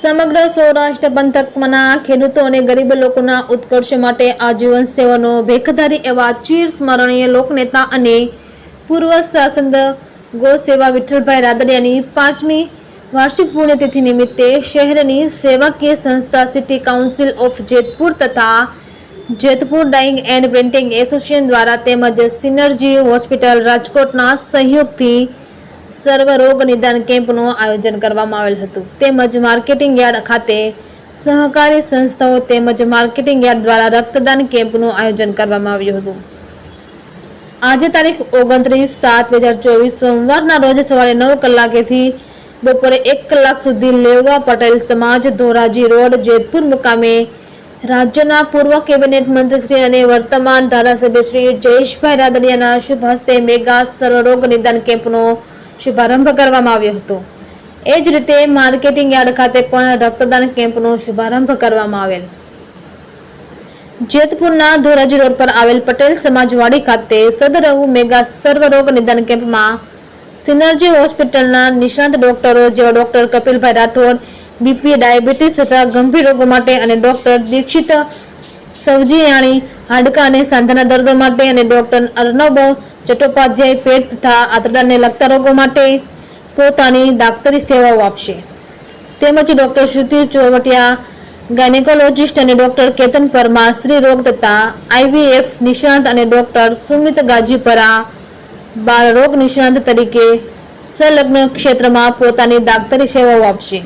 સમગ્ર સૌરાષ્ટ્ર પંથકમાંના ખેડૂતો અને ગરીબ લોકોના ઉત્કર્ષ માટે આજીવન સેવાનો ભેખધારી એવા ચીર સ્મરણીય લોકનેતા અને પૂર્વ શાસન ગો સેવા વિઠ્ઠલભાઈ રાદડિયાની પાંચમી વાર્ષિક પુણ્યતિથિ નિમિત્તે શહેરની સેવાકીય સંસ્થા સિટી કાઉન્સિલ ઓફ જેતપુર તથા Jetpur dyeing and printing association દ્વારા તેમજ સિનર્જી હોસ્પિટલ રાજકોટના સહયોગથી સર્વ રોગ નિદાન કેમ્પનું આયોજન કરવામાં આવેલ હતું. તેમજ માર્કેટિંગ યાર્ડ ખાતે સહકારી સંસ્થાઓ તેમજ માર્કેટિંગ યાર્ડ દ્વારા રક્તદાન કેમ્પનું આયોજન કરવામાં આવ્યું હતું. આજે તારીખ ઓગણત્રીસ સાત બે હજાર ચોવીસ સોમવારના રોજ સવારે નવ કલાકેથી બપોરે એક કલાક સુધી લેવા પટેલ સમાજ ધોરાજી રોડ, જેતપુર મુકામે રાજ્યના પૂર્વ કેબિનેટ મંત્રીશ્રી અને વર્તમાન ધારાસભ્ય શ્રી જયેશભાઈ રાદડિયાના શુભ હસ્તે મેગા સર્વરોગ નિદાન કેમ્પનો શુભારંભ કરવામાં આવ્યો હતો. એ જ રીતે માર્કેટિંગ યાર્ડ ખાતે પણ રક્તદાન કેમ્પનો શુભારંભ કરવામાં આવેલ. જેતપુરના ધોરાજી રોડ પર આવેલ પટેલ સમાજવાડી ખાતે સદરવ મેગા સર્વરોગ નિદાન કેમ્પમાં સિનર્જી હોસ્પિટલના નિષ્ણાત ડોક્ટરો જેવા doctor Kapilbhai Rathod, BP diabetes તથા ગંભીર રોગો માટે અને ડોક્ટર દીક્ષિત સવજીયાણી હાડકા અને સાંધાના દર્દો માટે અને ડોક્ટર અર્ણબ ચટ્ટોપાધ્યાય પેટ તથા આંતરડાને લગતા રોગો માટે પોતાની દાક્તરી સેવાઓ આપશે. તેમજ ડોક્ટર શ્રુતિ ચોવટિયા, ગાયનેકોલોજિસ્ટ અને ડોક્ટર કેતન પરમાર, સ્ત્રી રોગ તથા આઈવીએફ નિષ્ણાંત અને ડોક્ટર સુમિત ગાજીપરા, બાળ રોગ નિષ્ણાંત તરીકે સંલગ્ન ક્ષેત્રમાં પોતાની દાક્તરી સેવાઓ આપશે.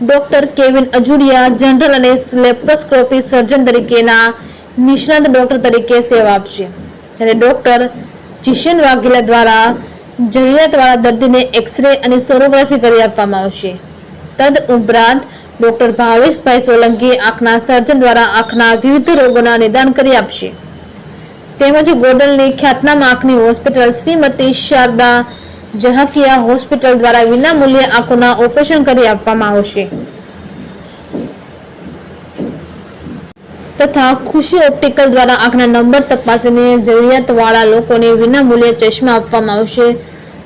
ડોક્ટર કેવિન અજુડિયા, જનરલ અને લેપ્રોસ્કોપી સર્જન તરીકેના નિષ્ણાંત ડોક્ટર તરીકે સેવા આપશે. જ્યારે ડોક્ટર જીશન વાઘેલા દ્વારા જરૂરિયાતવાળા દર્દીને એક્સરે અને સોનોગ્રાફી કરી આપવામાં આવશે. તદ ઉપરાંત ડોક્ટર ભાવેશભાઈ સોલંકી આંખના સર્જન દ્વારા આંખના વિવિધ રોગોના નિદાન કરી આપશે. તેમજ ગોડલની ખ્યાતનામ આંખની હોસ્પિટલ શ્રીમતી શારદા જહાકિયા હોસ્પિટલ દ્વારા વિના મૂલ્યે આંખોના ઓપરેશન કરી આપવામાં આવશે. તથા ખુશી ઓપ્ટિકલ દ્વારા આંખના નંબર તપાસીને જરૂરિયાતવાળા લોકોને વિનામૂલ્યે ચશ્મા આપવામાં આવશે.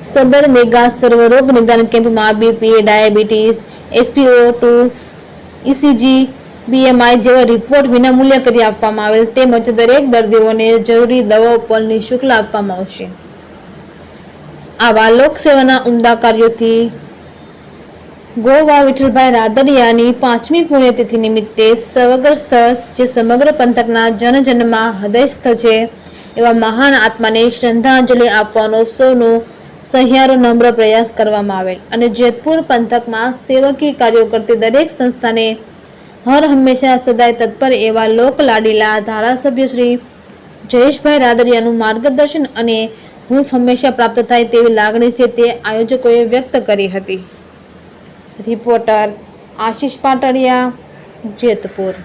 સદર મેગા સર્વરોગ નિદાન કેમ્પમાં BP diabetes SPO two ECG BMI જેવા રિપોર્ટ વિનામૂલ્ય કરી આપવામાં આવેલ તેમજ દરેક દર્દીઓને જરૂરી દવાઓ પર નિઃશુલ્ક આપવામાં આવશે. આવા લોકસેવાના ઉમદા કાર્યોથી ગોવા વિઠ્ઠલભાઈ રાદડિયાની પાંચમી પુણ્યતિથિ નિમિત્તે સવગ્રસ્ત જે સમગ્ર પંથકના જનજનમાં હૃદયસ્થ છે, એવા મહાન આત્માને શ્રદ્ધાંજલિ આપવાનો સૌનો સહિયારો નમ્ર પ્રયાસ કરવામાં આવેલ અને જેતપુર પંથકમાં સેવકી કાર્યો કરતી દરેક સંસ્થાને હર હંમેશા સદાય તત્પર એવા લોકલાડીલા ધારાસભ્ય શ્રી જયેશભાઈ રાદડિયાનું માર્ગદર્શન અને હૂંફ હંમેશા પ્રાપ્ત થાય તેવી લાગણી છે તે આયોજકોએ વ્યક્ત કરી હતી. રિપોર્ટર આશીષ પાટડિયા જેતપુર.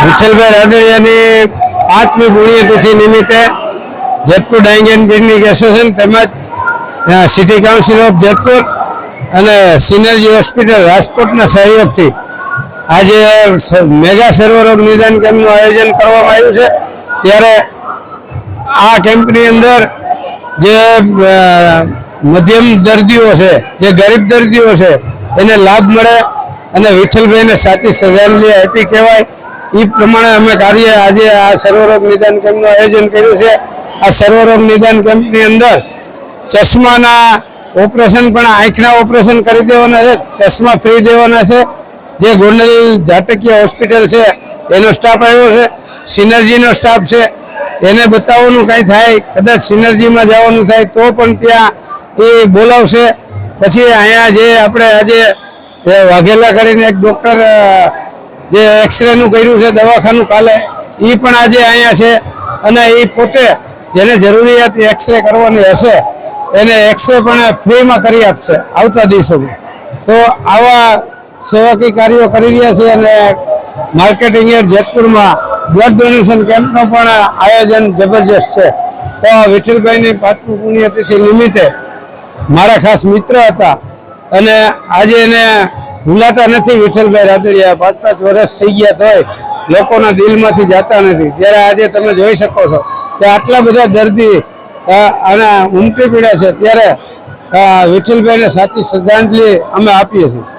વિઠ્ઠલભાઈ રાદડિયાની પાંચમી પુણ્યતિથિ નિમિત્તે Jetpur dyeing and clinic association તેમજ સિટી કાઉન્સિલ ઓફ જેતપુર અને સિનર્જી હોસ્પિટલ રાજકોટના સહયોગથી આજે મેગા સર્વરોગ નિદાન કેમ્પનું આયોજન કરવામાં આવ્યું છે. ત્યારે આ કેમ્પની અંદર જે મધ્યમ દર્દીઓ છે, જે ગરીબ દર્દીઓ છે, એને લાભ મળે અને વિઠ્ઠલભાઈને સાચી શ્રદ્ધાંજલિ આપી કહેવાય. એ પ્રમાણે અમે કાર્ય આજે આ સર્વરોગ નિદાન કેમ્પનું આયોજન કર્યું છે. આ સર્વરોગ નિદાન કેમ્પની અંદર ચશ્માના ઓપરેશન પણ આંખના ઓપરેશન કરી દેવાના છે, ચશ્મા ફ્રી દેવાના છે. જે ગોંડલ જાતકીય હોસ્પિટલ છે, એનો સ્ટાફ આવ્યો છે, સિનર્જીનો સ્ટાફ છે. એને બતાવવાનું કાંઈ થાય, કદાચ સિનર્જીમાં જવાનું થાય તો પણ ત્યાં એ બોલાવશે. પછી અહીંયા જે આપણે આજે વાઘેલા કરીને એક ડૉક્ટર જે એક્સરેનું કર્યું છે દવાખાનું કાલે એ પણ આજે અહીંયા છે. અને એ પોતે જેને જરૂરિયાત એક્સરે કરવાની હશે, એને એક્સરે પણ ફ્રીમાં કરી આપશે આવતા દિવસોમાં. તો આવા સેવાકીય કાર્યો કરી રહ્યા છે અને માર્કેટિંગ યાર્ડ જેતપુરમાં બ્લડ ડોનેશન કેમ્પનું પણ આયોજન જબરજસ્ત છે. તો વિઠ્ઠલભાઈની પાંચમી પુણ્યતિથિ નિમિત્તે મારા ખાસ મિત્ર હતા અને આજે એને ભૂલાતા નથી વિઠ્ઠલભાઈ રાદડિયા. પાંચ પાંચ વર્ષ થઈ ગયા તોય લોકોના દિલમાંથી જતા નથી. ત્યારે આજે તમે જોઈ શકો છો કે આટલા બધા દર્દી અને ઉમટી પીડ્યા છે. ત્યારે વિઠ્ઠલભાઈને સાચી શ્રદ્ધાંજલિ અમે આપીએ છીએ.